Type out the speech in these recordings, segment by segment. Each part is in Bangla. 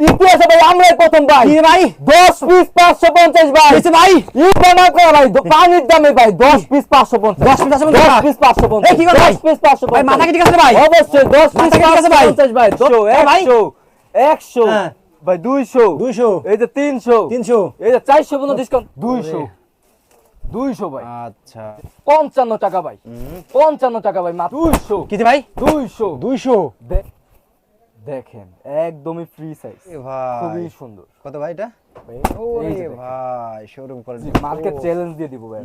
ইতিহাসে ভাই আমরাই প্রথম ভাই কি ভাই দশ পিস পাঁচশো পঞ্চাশ ভাই হয়েছে ভাই ইটা না করা ভাই পানির দামে ভাই দশ পিস পাঁচশো পঞ্চাশ 10 piece 550 দশ পিস পাঁচশো পঞ্চাশ এই কি পিস পাঁচশো ভাই মাথা কি ঠিক আছে ভাই অবশ্যই দশ পিস ভাই? ভাই হ্যাঁ ভাই? হ্যাঁ। এই যে এই যে ডিসকাউন্ট দুইশো দুইশো ভাই আচ্ছা পঞ্চান্ন টাকা ভাই পঞ্চান্ন টাকা ভাই দুইশো কিতে ভাই দুইশো দুইশো দেখেন একদমই ফ্রি সাইজ খুবই ভাই সুন্দর। কত ভাই এটা? ওরে ভাই শোরুম করে মার্কেট চ্যালেঞ্জ দিয়ে দিব ভাই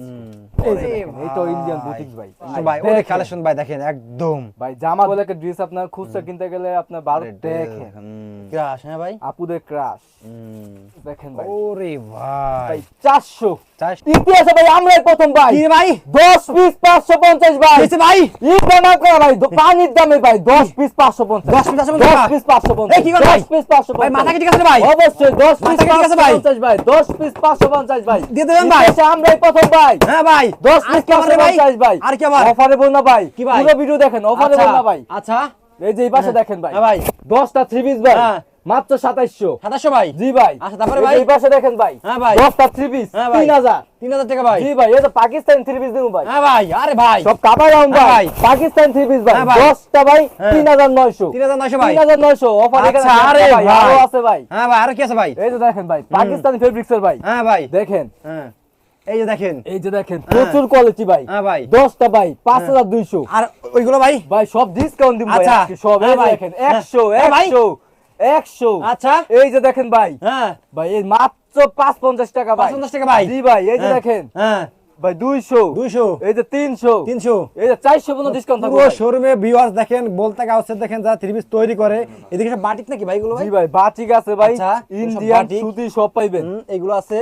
এই তো ইন্ডিয়ান বুটিক্স ভাই। ভাই ওরে কালেকশন ভাই দেখেন একদম। ভাই জামা বলে একটা ড্রেস আপনার খুচরা কিনতে গেলে আপনার বারো দেখেন। ক্রাশ হ্যাঁ ভাই। আপুদের ক্রাশ দেখেন ভাই। ওরে ভাই। ভাই চারশো। চাস ইতিহাসে ভাই আমরাই প্রথম ভাই। কি ভাই? দশ পিস পাঁচশো পঞ্চাশ ভাই। হয়েছে ভাই? ইটা না করা ভাই পানির দামে ভাই দশ পিস পাঁচশো পঞ্চাশ। 10 piece 550 দশ টাকা? পিস পাঁচশো এই পঞ্চাশ কি ভাই? দশ পিস পাঁচশো ভাই মাথা কি ঠিক আছে ভাই? অবশ্যই দশ পিস ঠিক আছে ভাই? পিস পাঁচশো পঞ্চাশ ভাই। দিয়ে দেবেন ভাই? ইতিহাসে আমরাই প্রথম ভাই। হ্যাঁ ভাই। আর পিস কি ভাই? আর কি আবার অফারে বল না ভাই। কি ভাই? পুরো ভিডিও দেখেন অফারে আচ্ছা, বল না ভাই। আচ্ছা। এই যে এই পাশে দেখেন ভাই। হ্যাঁ ভাই। দশটা থ্রি পিস ভাই। হ্যাঁ। মাত্র সাতাইশশো। সাতাশশো ভাই? জি ভাই। আচ্ছা, তারপরে ভাই? এই পাশে দেখেন ভাই। হ্যাঁ ভাই। দশটা থ্রি পিস হ্যাঁ ভাই। তিন হাজার। তিন হাজার টাকা ভাই। জি ভাই তো পাকিস্তান থ্রি পিস দিব ভাই। হ্যাঁ ভাই আরে ভাই। সব রাউন্ড হ্যাঁ ভাই। পাকিস্তান থ্রি পিস ভাই। হ্যাঁ দশটা ভাই হ্যাঁ। তিন হাজার নয়শো। তিন হাজার নয়শো ভাই। তিন হাজার নয়শো। অফার আচ্ছা, আরে ভাই। আরও আছে ভাই। হ্যাঁ ভাই আর কি আছে ভাই? এই যে দেখেন ভাই পাকিস্তানি ফেব্রিক্স এর ভাই। হ্যাঁ ভাই। দেখেন। হ্যাঁ। এই যে দেখেন। এই যে দেখেন প্রচুর কোয়ালিটি ভাই। হ্যাঁ ভাই। দশটা ভাই পাঁচ হাজার দুইশো। আর ওইগুলো ভাই? ভাই সব ডিসকাউন্ট দিব ভাই আচ্ছা। সব এই হ্যাঁ। দেখেন হ্যাঁ। একশো হ্যাঁ ভাই। একশো। আচ্ছা। এই যে দেখেন ভাই। হ্যাঁ। ভাই এই মাত্র পাঁচ পঞ্চাশ টাকা ভাই। 550 টাকা ভাই। জি ভাই এই যে হ্যাঁ। দেখেন। হ্যাঁ। ভাই দুইশো। দুইশো। এই যে তিনশো। তিনশো। এই যে চারশো পর্যন্ত ডিসকাউন্ট পুরো শোরুমে ভিউয়ার্স দেখেন বলতে কাউসে দেখেন যারা থ্রি পিস তৈরি করে এদিকে বাটিক নাকি ভাই এগুলো জি ভাই বাটিক আছে ভাই। আচ্ছা, ইন্ডিয়ান সব সুতি সব পাইবেন। এগুলো আছে।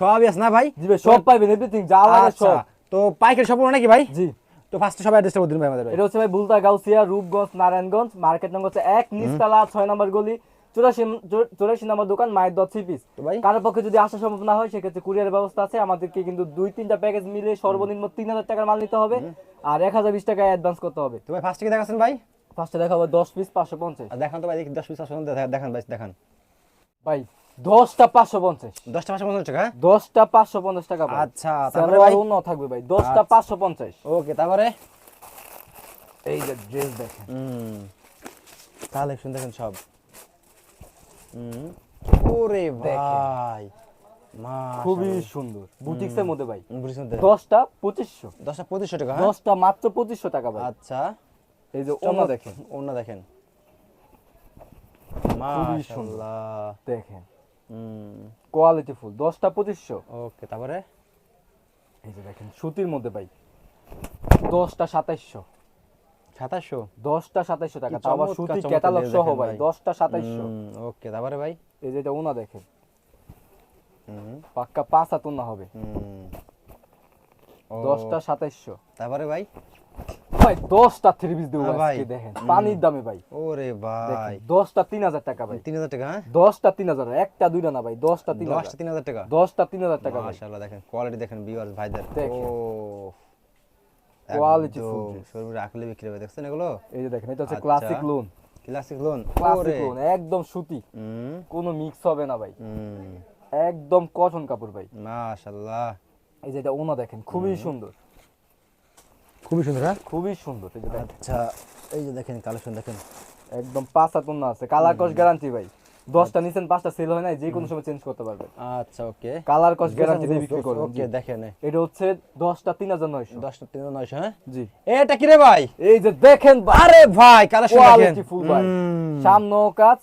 সবই আছে না ভাই? জি ভাই সব পাইবেন এভরিথিং যা লাগে আচ্ছা সব তো পাইকারি সব নাকি ভাই? জি। তো ফার্স্টে সবাই অ্যাড্রেসটা বলে দিন ভাই আমাদের ভাই এটা হচ্ছে ভাই বুলতা গাউসিয়া রূপগঞ্জ নারায়ণগঞ্জ মার্কেট নম্বর হচ্ছে এক নিচতলা ছয় নম্বর গলি চুরাশি চুরাশি নম্বর দোকান মায়ের দশ থ্রি পিস। তো ভাই? কারোর পক্ষে যদি আসা সম্ভব না হয় সেক্ষেত্রে কুরিয়ার ব্যবস্থা আছে। আমাদেরকে কিন্তু দুই তিনটা প্যাকেজ মিলে সর্বনিম্ন তিন হাজার টাকার মাল নিতে হবে। আর এক হাজার বিশ টাকা অ্যাডভান্স করতে হবে। তো ভাই ফার্স্টে কি দেখাচ্ছেন ভাই? ফার্স্টে দেখাবো দশ পিস পাঁচশো পঞ্চাশ। আর দেখান তো ভাই দশ পিস আসুন দেখান ভাই দেখান। ভাই দশটা পাঁচশো পঞ্চাশ। দশটা পাঁচশো পঞ্চাশ টাকা? দশটা পাঁচশো পঞ্চাশ টাকা আচ্ছা ভাই অন্য থাকবে ভাই। দশটা আচ্ছা। পাঁচশো পঞ্চাশ। ওকে তারপরে? এই যে ড্রেস দেখেন। কালেকশন দেখেন সব। ওরে ভাই মা খুবই সুন্দর। বুটিক্সের মধ্যে ভাই। দশটা পঁচিশশো। দশটা পঁচিশশো টাকা? দশটা মাত্র পঁচিশশো টাকা ভাই। আচ্ছা। এই যে অন্য দেখেন। অন্য দেখেন। মাশাআল্লাহ। দেখেন। কোয়ালিটি ফুল দশটা পঁচিশশো। ওকে তারপরে? এই যে দেখেন সুতির মধ্যে ভাই দশটা সাতাইশশো। সাতাশশো দশটা সাতাইশশো টাকা তাও আবার সুতি ক্যাটালগ সহ ভাই। দশটা সাতাইশশো। ওকে তারপরে ভাই? এই যে এটা ওনা দেখেন। হুম। পাক্কা পাঁচ হাত ওনা হবে। হুম। দশটা সাতাইশশো। তারপরে ভাই? ভাই দশটা থ্রি পিস দেবো হ্যাঁ। আজকে দেখেন। পানির দামে ভাই। ওরে ভাই। দশটা তিন হাজার টাকা ভাই। তিন হাজার টাকা হ্যাঁ? দশটা তিন হাজার একটা দুইটা না ভাই দশটা তিন দশটা তিন হাজার টাকা? দশটা তিন হাজার টাকা মাশাআল্লাহ দেখেন কোয়ালিটি দেখেন ভিউয়ার্স ভাইদের। দেখেন। ও Quality শোরুমে রাখলে বিক্রি হবে দেখছেন এগুলো? এই যে দেখেন এটা হচ্ছে। Classic lawn classic lawn classic lawn একদম সুতি। কোনো মিক্স হবে না ভাই। একদম কটন কাপড় ভাই। মাশাআল্লাহ। এই যে এটা ওনা দেখেন খুবই সুন্দর। খুবই সুন্দর হ্যাঁ? খুবই সুন্দর এই যে দেখেন। আচ্ছা এই যে দেখেন কালেকশন দেখেন। একদম পাঁচ হাত ওনা আছে। কালার কস গ্যারান্টি ভাই। দশটা নিছেন পাঁচটা সেল হয় না যে কোনো সময় চেঞ্জ করতে পারবেন। আচ্ছা ওকে কালার কস গ্যারান্টি দিয়ে বিক্রি করবেন ওকে দেখেন। এটা হচ্ছে দশটা তিন হাজার নয়শো। দশটা তিন হাজার নয়শো হ্যাঁ? জি। এটা কি রে ভাই? এই যে দেখেন আরে ভাই কালেকশন দেখেন। কোয়ালিটি ফুল ভাই। সামনেও কাজ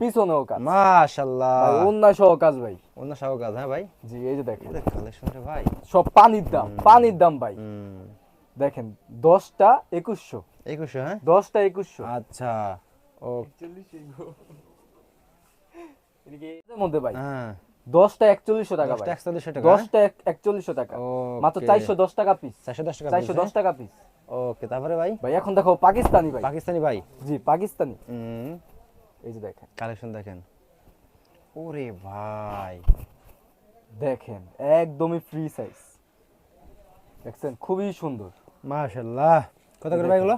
পিছনেও কাজ। মাশাআল্লাহ। অন্যায় সহ কাজ ভাই। অন্য সাহু কাজ হ্যাঁ ভাই? জি এই যে দেখেন। কালেকশন রে ভাই। সব পানির দাম পানির দাম ভাই। দেখেন দশটা একুশশো। একুশশো হ্যাঁ? দশটা একুশশো। আচ্ছা। ও মধ্যে ভাই? হ্যাঁ। দশটা একচল্লিশশো টাকা দশটা একচল্লিশশো টাকা দশটা একচল্লিশশো টাকা। মাত্র চারশো দশ টাকা পিস চারশো দশ টাকা চারশো দশ টাকা পিস ওকে তারপরে ভাই? ভাই এখন দেখো পাকিস্তানি ভাই। পাকিস্তানি ভাই? জি পাকিস্তানি। হুম। এই যে দেখেন। কালেকশন দেখেন। ওরে ভাই। দেখেন একদমই ফ্রি সাইজ দেখছেন? খুবই সুন্দর। মাশাআল্লাহ। কত করে ভাই এগুলো?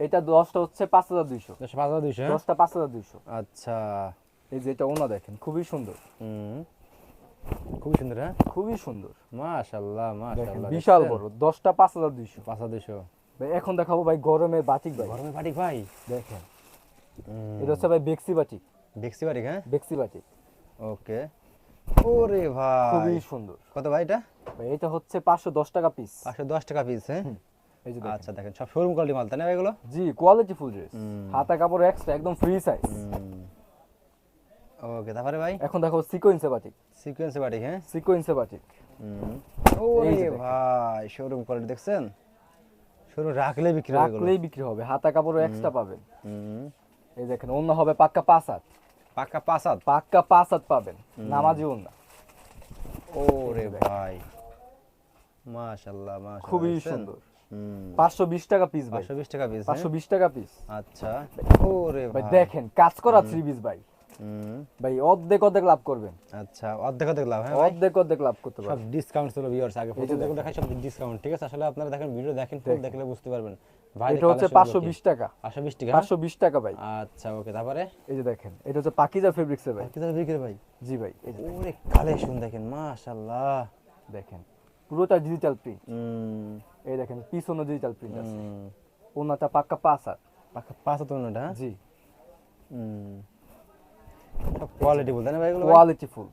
এটা দশটা হচ্ছে পাঁচ হাজার দুইশো। দশ পাঁচ হাজার দুইশো হ্যাঁ? দশটা পাঁচ হাজার দুইশো। আচ্ছা। এই যে এটা ওনা দেখেন খুবই সুন্দর। হুম। খুব সুন্দর হ্যাঁ? খুবই সুন্দর। মাশাআল্লাহ দেখেন মাশাআল্লাহ বিশাল বড় দশটা পাঁচ হাজার দুইশো। পাঁচা দুশো ভাই এখন দেখাবো ভাই গরমের বাটিক ভাই। গরমে পাটি ভাই? দেখেন। এটা হচ্ছে ভাই বেক্সি বাটিক। দেখছি বাটিক হ্যাঁ? বেক্সি বাটিক। ওকে। ওরে ভাই। খুবই সুন্দর। কত ভাই এটা? ভাই এটা হচ্ছে পাঁচশো দশ টাকা পিস। পাঁচশো দশ টাকা পিস হ্যাঁ? এই যে আচ্ছা দেখেন সব শোরুম কোয়ালিটি মাল তাই না এগুলো? জি কোয়ালিটি ফুল ড্রেস হাতা কাপড় এক্সট্রা একদম ফ্রি সাইজ ওকে তারপরে ভাই? এখন দেখো সিকোয়েন্সে বাটিক সিকোয়েন্সে বাড়ি হ্যাঁ? সিকোয়েন্সে বাটিক ওরে। ভাই শোরুম কোয়ালিটি দেখছেন? শোরুম রাখলে বিক্রি হবে রাখলেই বিক্রি হবে হাতা কাপড় এক্সট্রা পাবেন। এই দেখেন অন্য হবে পাক্কা পাঁচ হাত। পাক্কা পাঁচ হাত? পাক্কা পাঁচ হাত পাবেন নামাজি অন্য ওরে ভাই মাশাআল্লাহ মাশাআল্লাহ খুবই সুন্দর। হুম পাঁচশো বিশ টাকা পিস ভাই। টাকা পিস পাঁচশো বিশ টাকা পিস আচ্ছা। ওরে ভাই ভাই। দেখেন কাজ করা থ্রি পিস ভাই। ভাই অর্ধেক অর্ধেক লাভ করবেন। আচ্ছা অর্ধেক অর্ধেক লাভ হ্যাঁ ভাই? অর্ধেক অর্ধেক লাভ করতে সব ডিসকাউন্ট ছিল ভিউয়ার্স আগে প্রথম দেখেন। দেখাই সব ডিসকাউন্ট ঠিক আছে? আসলে আপনারা দেখেন ভিডিও দেখেন ফুল দেখলে বুঝতে পারবেন। ভাই এটা হচ্ছে পাঁচশো বিশ টাকা। পাঁচশো বিশ টাকা পাঁচশো বিশ টাকা ভাই। আচ্ছা ওকে তারপরে? এই যে দেখেন এটা হচ্ছে পাকিজা ফেব্রিক্সের ভাই। দাম ভাই? জি ভাই ওরে কালেকশন দেখেন মাশাআল্লাহ। দেখেন পুরোটা ডিজিটাল প্রিন্ট হুম। এই দেখেন পিছনে ডিজিটাল প্রিন্ট আছে। ওনাটা পাক্কা পাঁচ হাত পাকা পাঁচ তো ওনাটা? জি। হুম। কোয়ালিটি বলতে না ভাই কোয়ালিটি ফুল।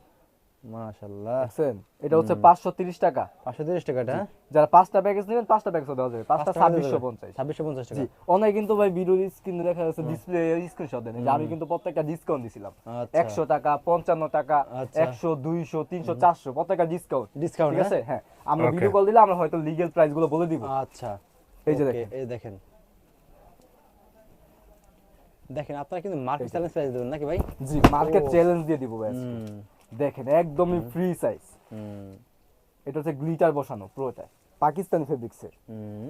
মাশাআল্লাহ। দেখছেন? এটা হচ্ছে পাঁচশো তিরিশ টাকা। পাঁচশো তিরিশ টাকাটা যারা পাঁচটা প্যাকেজ নেবেন পাঁচটা প্যাকেজ দেওয়া যাবে। পাঁচটা ছাব্বিশশো পঞ্চাশ। ছাব্বিশশো পঞ্চাশ টাকা। জি। কিন্তু ভাই ভিডিও স্ক্রিন দেখা যাচ্ছে ডিসপ্লে স্ক্রিনশট দেন। আমি কিন্তু প্রত্যেকটা ডিসকাউন্ট দিছিলাম। একশো টাকা পঞ্চান্ন টাকা। একশো দুইশো তিনশো চারশো প্রত্যেকটা ডিসকাউন্ট ডিসকাউন্ট ঠিক আছে? হ্যাঁ। আমরা ভিডিও কল দিলে আমরা হয়তো লিগেল প্রাইসগুলো বলে দিব। আচ্ছা। এই যে দেখেন। এই দেখেন। দেখেন আপনারা কিন্তু মার্কেট চ্যালেঞ্জ প্রাইস দেবেন নাকি ভাই? জি মার্কেট চ্যালেঞ্জ দিয়ে দিব ভাই দেখেন একদমই ফ্রি সাইজ হুম। এটা হচ্ছে গ্লিটার বসানো পুরোটা পাকিস্তানি ফেব্রিক্সের হুম।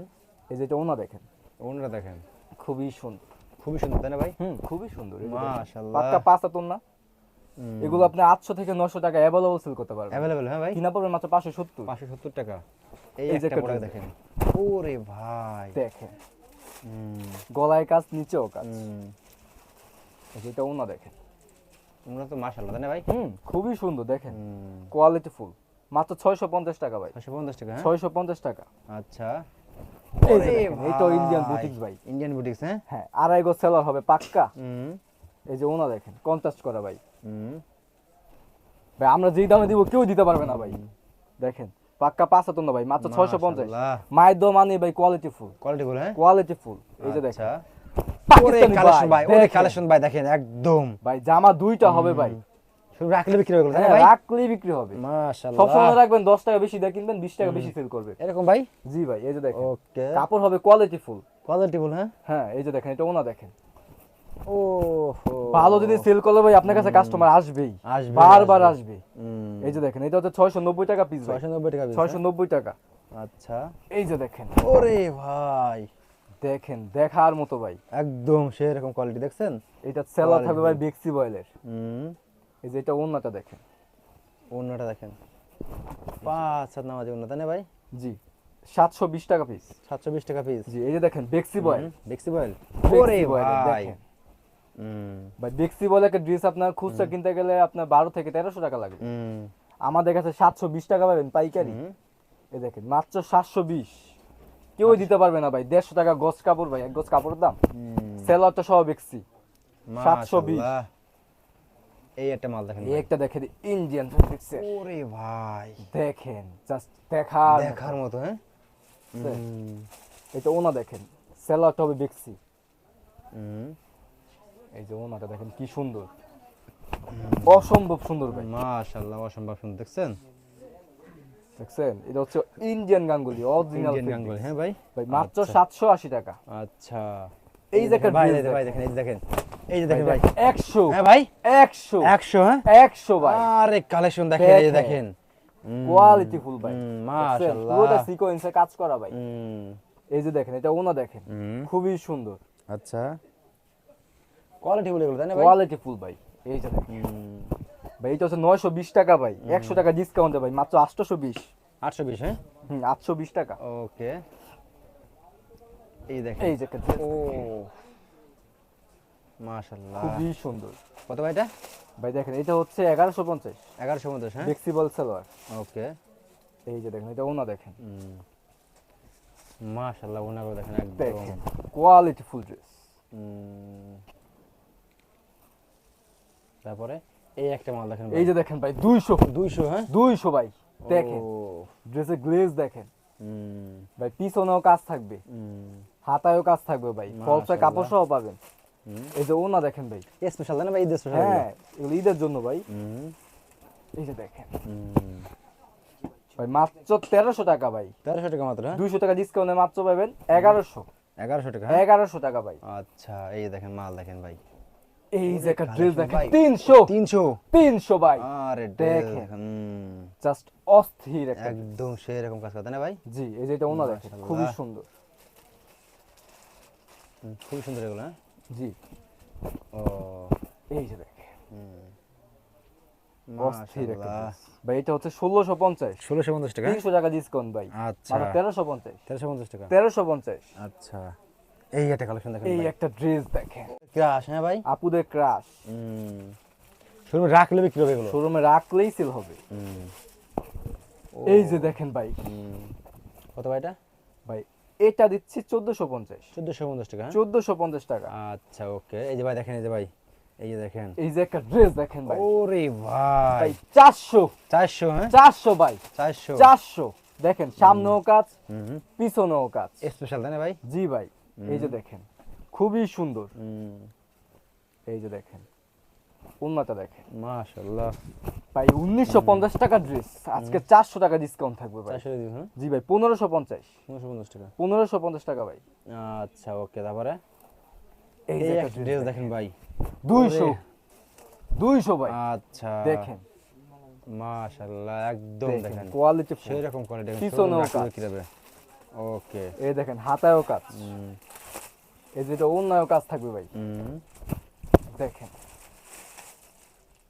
এই যেটা ওনা দেখেন। ওনারা দেখেন। খুবই সুন্দর। খুবই সুন্দর তাই না ভাই? হুম খুবই সুন্দর। মাশাআল্লাহ। পাক্কা পাঁচ হাতন না এগুলো আপনি আটশো থেকে নশো টাকা অ্যাভেলেবল সেল করতে পারবেন। অ্যাভেলেবল হ্যাঁ ভাই? কিনা পড়বে মাত্র পাঁচশো সত্তর। পাঁচশো সত্তর টাকা। এই যে একটা প্রোডাক্ট দেখেন। ওরে ভাই। দেখেন। হুম। গলায় কাজ নিচেও কাজ। এটা ওনা দেখেন। ওনারা তো মাশাআল্লাহ না ভাই? হুম খুবই সুন্দর দেখেন। কোয়ালিটি ফুল মাত্র ছয়শো পঞ্চাশ টাকা ভাই। ছশো পঞ্চাশ টাকা হ্যাঁ? ছয়শো পঞ্চাশ টাকা। আচ্ছা। এই যে দেখেন, তো ইন্ডিয়ান বুটিক্স ভাই। ইন্ডিয়ান বুটিক্স হ্যাঁ? হ্যাঁ আড়াই গো সেলার হবে পাক্কা। হুম। এই যে ওনা দেখেন কন্ট্রাস্ট করা ভাই। হুম। ভাই আমরা যেই দামে দিব কেউ দিতে পারবে না ভাই। দেখেন পাক্কা পাঁচ হাতন না ভাই মাত্র ছয়শো পঞ্চাশ। মাশাআল্লাহ। মায়ের দো মানে ভাই কোয়ালিটি ফুল কোয়ালিটি বলে হ্যাঁ? কোয়ালিটি ফুল এই যে দেখেন আচ্ছা। ওরে পাকিস্তানি কালেকশন ভাই ওরে কালেকশন ভাই দেখেন একদম। ভাই জামা দুইটা হবে ভাই। রাখলে বিক্রি হয়ে গেল তাই না হ্যাঁ, ভাই? রাখলেই বিক্রি হবে। মাশাআল্লাহ সবসময় রাখবেন দশ টাকা বেশি দিয়ে কিনবেন বিশ টাকা বেশি সেল করবে এরকম ভাই? জি ভাই এই যে দেখেন। ওকে। কাপড় হবে কোয়ালিটি ফুল কোয়ালিটি বল হ্যাঁ? হ্যাঁ এই যে দেখেন এটা ওনা দেখেন। ও ভালো যদি সেল করলে ভাই আপনার কাছে কাস্টমার আসবেই। বারবার আসবে। এই যে দেখেন এটা হচ্ছে ছয়শো নব্বই টাকা পিস ছয়শো নব্বই টাকা ছয়শো নব্বই টাকা। হ্যাঁ? আচ্ছা। এই যে দেখেন। ওরে ভাই। দেখেন দেখার মতো ভাই। একদম সেরকম কোয়ালিটি দেখছেন? এটা সেলার থাকবে ভাই। বেক্সি বয়েলের হুম। এই যে এটা ওন্নাটা দেখেন। অন্যটা দেখেন। পাঁচ সাত নামাজি তাই না ভাই? জি। সাতশো বিশ টাকা পিস সাতশো বিশ টাকা পিস জি এই যে দেখেন বেক্সি বয়েল বল Bexy ওরে ভাই। ভাই বেক্সি বয়েল একটা ড্রেস আপনার খুচরা কিনতে গেলে আপনার বারো থেকে তেরোশো টাকা লাগবে। আমাদের কাছে সাতশো বিশ টাকা পাবেন পাইকারি। এই দেখেন মাত্র সাতশো বিশ। কেউই দিতে পারবে না ভাই। দেড়শো টাকা গজ কাপড় ভাই এক গজ কাপড়ের দাম। সেলারটা সহ বেক্সি সাতশো বিশ। এই একটা মাল দেখেন এই। একটা দেখেন ইন্ডিয়ান ওরে ভাই। দেখেন জাস্ট দেখার মতো। দেখার মতো হ্যাঁ? দেখ। এটা ওনা দেখেন। সেলারটা হবে বেক্সি। এই যে ওনাটা দেখেন কি সুন্দর। অসম্ভব সুন্দর ভাই। মাশাআল্লাহ অসম্ভব সুন্দর দেখছেন? দেখছেন এটা হচ্ছে Indian Ganguly original Indian Ganguly হ্যাঁ ভাই? ভাই মাত্র আচ্ছা। সাতশো আশি টাকা। আচ্ছা। এই একটা ভাই ভাই দেখেন। দেখেন এই দেখেন এই যে দেখেন ভাই একশো। হ্যাঁ ভাই? একশো। একশো হ্যাঁ? একশো ভাই। আরে কালেকশন দেখেন এই দেখেন। দেখেন। কোয়ালিটি ফুল ভাই? মাশাআল্লাহ। পুরোটা সিকোয়েন্সে কাজ করা ভাই। এই যে দেখেন এটা ওনা দেখেন। খুবই সুন্দর। আচ্ছা। কোয়ালিটি বলে গেল তাই না ভাই? কোয়ালিটি ফুল ভাই। এই যে দেখেন। ভাই এটা হচ্ছে নয়শো বিশ টাকা ভাই একশো টাকা ডিসকাউন্টে ভাই মাত্র আটশোশো বিশ। আটশো বিশ হ্যাঁ? হুম আটশো বিশ টাকা। ওকে। এই দেখেন। এই যে ও। মাশাআল্লাহ। খুবই সুন্দর। কত ভাই এটা? ভাই দেখেন এটা হচ্ছে এগারোশো পঞ্চাশ। এগারোশো পঞ্চাশ হ্যাঁ? Flexible salwar okay. এই যে দেখেন এটা ওনা দেখেন। ওনাগুলো দেখেন একদম। দেখেন কোয়ালিটি ফুল ড্রেস তারপরে? এই একটা মাল দেখেন এই যে দেখেন ভাই হ্যাঁ? দুইশো ভাই দেখেন। ড্রেসের গ্লেজ দেখেন। ভাই পিছনেও কাজ থাকবে হাতায়ও কাজ থাকবে ভাই ফলসে কাপড় সহ পাবেন এই যে ওনা দেখেন ভাই। স্পেশাল না ভাই? ঈদের স্পেশাল হ্যাঁ এগুলো? ঈদের জন্য ভাই। এই যে দেখেন। ভাই মাত্র তেরোশো টাকা ভাই। তেরোশো টাকা মাত্র হ্যাঁ? দুইশো টাকা ডিসকাউন্টে মাত্র পাবেন এগারোশো। এগারোশো টাকা হ্যাঁ? এগারোশো টাকা ভাই। আচ্ছা এই দেখেন মাল দেখেন ভাই। এই যে একটা ড্রেস দেখেন ভাই। তিনশো। তিনশো। তিনশো ভাই। আরে দেখেন। জাস্ট অস্থির একটা একদম সেই রকম কাজ করতে না ভাই? জি এই যে এটা ওনা দেখেন খুবই সুন্দর। খুবই সুন্দর এগুলো হ্যাঁ? জি। ও। এই যে দেখেন। অস্থির। ভাই এটা হচ্ছে ষোলোশো পঞ্চাশ। ষোলোশো পঞ্চাশ টাকা? তিনশো টাকা ডিসকাউন্ট ভাই। আচ্ছা। মানে তেরোশো পঞ্চাশ। তেরোশো পঞ্চাশ টাকা? তেরোশো পঞ্চাশ। আচ্ছা। এই একটা কালেকশন দেখেন এই একটা ড্রেস দেখেন। ক্রাশ হ্যাঁ ভাই? আপুদের ক্রাশ শুরু রাখলে বিক্রি হবে এগুলো? শোরুমে রাখলেই সেল হবে। হুম। এই যে দেখেন ভাই। হুম। কত ভাই এটা? ভাই এটা দিচ্ছি চোদ্দশো পঞ্চাশ। চোদ্দোশো পঞ্চাশ টাকা হ্যাঁ? চোদ্দশো পঞ্চাশ টাকা। আচ্ছা ওকে। এই যে ভাই দেখেন এই যে ভাই। এই যে দেখেন। এই যে একটা ড্রেস দেখেন ভাই। ওরে ভাই। ভাই চারশো। চারশো হ্যাঁ? চারশো ভাই। চারশো। চারশো। দেখেন সামনেও কাজ হুম পিছনেও কাজ। স্পেশাল তাই না ভাই? জি ভাই। এই যে দেখেন খুবই সুন্দর। এই যে দেখেন উন্নতা দেখেন। ভাই উনিশশো পঞ্চাশ টাকা ড্রেস আজকে চারশো টাকা ডিসকাউন্ট থাকবে ভাই। হ্যাঁ? জি ভাই পনেরোশো পঞ্চাশ। পনেরোশো পঞ্চাশ টাকা। পনেরোশো পঞ্চাশ টাকা ভাই। আচ্ছা ওকে তারপরে? এই যে ড্রেস দেখেন। ভাই। দুইশো। দুইশো ভাই। আচ্ছা। দেখেন। মাশাল্লাহ একদম দেখেন কোয়ালিটি সেই রকম করে দেখেন পিছনেও কাজ। ওকে এই দেখেন হাতায়ও কাজ। এই যেটা অন্যায় কাজ থাকবে ভাই। দেখেন।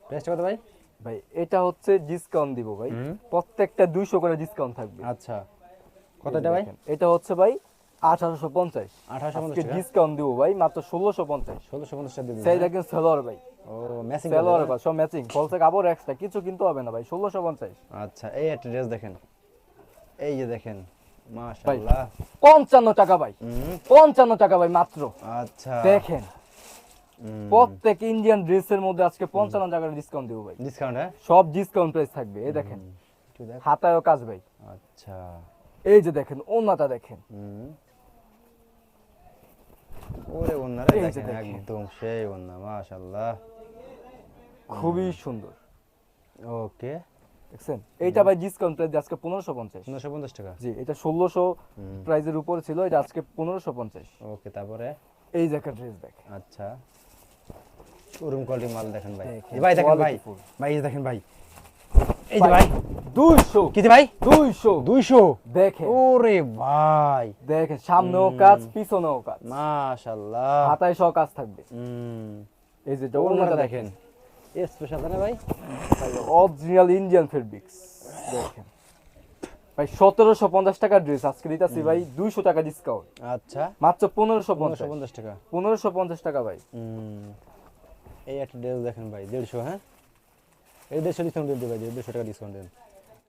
প্রাইসটা কত ভাই? ভাই এটা হচ্ছে ডিসকাউন্ট দিব ভাই। প্রত্যেকটা দুইশো করে ডিসকাউন্ট থাকবে। আচ্ছা। কত এটা ভাই? এটা হচ্ছে ভাই আঠারোশো পঞ্চাশ। আঠারোশো ডিসকাউন্ট দিব ভাই মাত্র ষোলোশো পঞ্চাশ। ষোলোশো পঞ্চাশ সেই দেখেন সেলর ভাই। ও ম্যাচিং সেলর ভাই সব ম্যাচিং ফলসে কাপড় এক্সট্রা কিছু কিনতে হবে না ভাই ষোলোশো পঞ্চাশ। আচ্ছা এই একটা ড্রেস দেখেন। এই যে দেখেন মাশাআল্লাহ। পঞ্চান্ন টাকা ভাই। হুম। পঞ্চান্ন টাকা ভাই মাত্র। আচ্ছা। দেখেন। প্রত্যেক ইন্ডিয়ান ড্রেসের মধ্যে আজকে পঞ্চান্ন টাকার ডিসকাউন্ট দিব ভাই। ডিসকাউন্ট হ্যাঁ? সব ডিসকাউন্ট প্রাইস থাকবে এই দেখেন। হাতায়ও কাজ ভাই। আচ্ছা। এই যে দেখেন ওনাটা দেখেন। ওরে দেখেন দেখেন। একদম সেই ওন্না মাশাআল্লাহ। খুবই সুন্দর। ওকে। দেখছেন এইটা ভাই ডিসকাউন্ট প্রাইস আজকে পনেরোশো পঞ্চাশ। পনেরোশো পঞ্চাশ টাকা? জি এটা ষোলোশো হুম। প্রাইজের উপরে ছিল এটা আজকে পনেরোশো পঞ্চাশ। ওকে তারপরে? এই যে একটা ড্রেস দেখেন আচ্ছা। শোরুম কোয়ালিটি মাল দেখেন ভাই। এই ভাই দেখেন ভাই। ভাই দেখেন ভাই। এই যে ভাই দুইশো। কি ভাই? দুইশো। দুইশো? দেখেন। ওরে ভাই। দেখেন সামনেও কাজ পিছনেও কাজ। মাশাআল্লাহ। হাতায় সহ কাজ থাকবে। হুম। এই যে ওনাটা দেখেন। স্পেশাল না ভাই? অরিজিনাল ইন্ডিয়ান ফেব্রিক্স দেখেন। ভাই সতেরোশো পঞ্চাশ টাকার ড্রেস আজকে দিতেছি ভাই দুইশো টাকা ডিসকাউন্ট আচ্ছা। মাত্র পনেরোশো পঞ্চাশ। পঞ্চাশ টাকা। পনেরোশো পঞ্চাশ টাকা ভাই। এই একটা ড্রেস দেখেন ভাই দেড়শো হ্যাঁ? এই দেড়শো ডিসকাউন্ট দিন ভাই দেড়শো টাকা ডিসকাউন্ট দেন।